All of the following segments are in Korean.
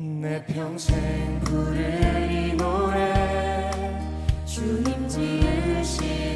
내 평생 부를 이 노래 주님 지으신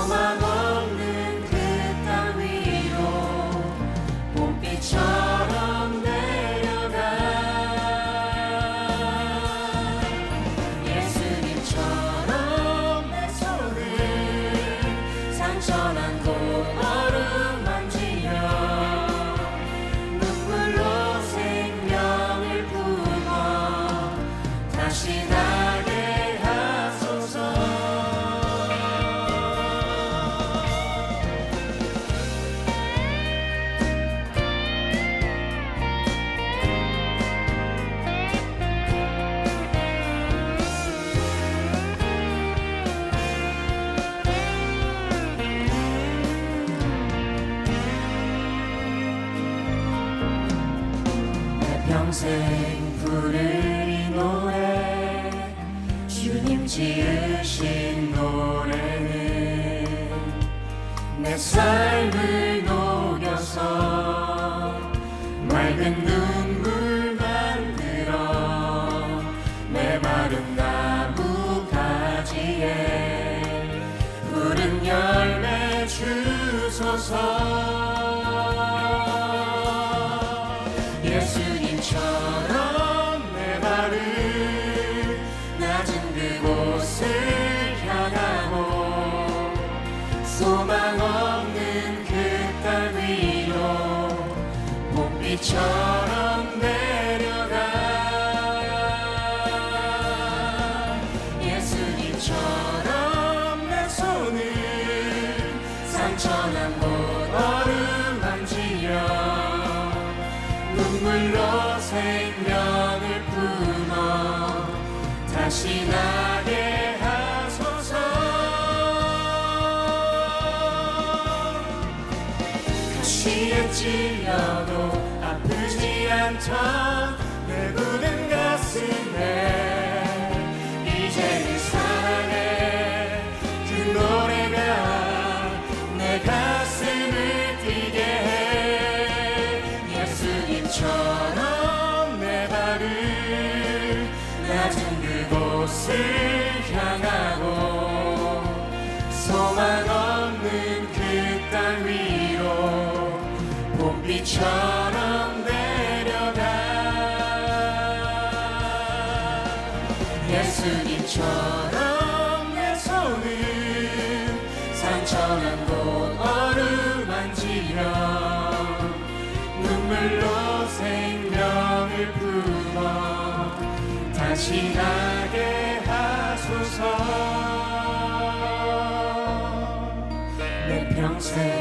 소망 평생 부를 이 노래 주님 지으신 노래는 내 삶을 비처럼 내려가. 예수님처럼 내 손을 상처난 곳 어루만지며 눈물로 생명을 품어 다시 나게 하소서. 가시에 찔려도 아프지 않던 내 굳은 가슴에 이제는 사랑해 그 노래가 내 가슴을 뛰게 해. 예수님처럼 내 발을 낮은 그곳을 향하고 소망 없는 그 땅 위로 봄비처럼 예수님처럼 내 손을 상처난 곳 어루만지며 눈물로 생명을 품어 다시 나게 하소서. 내 평생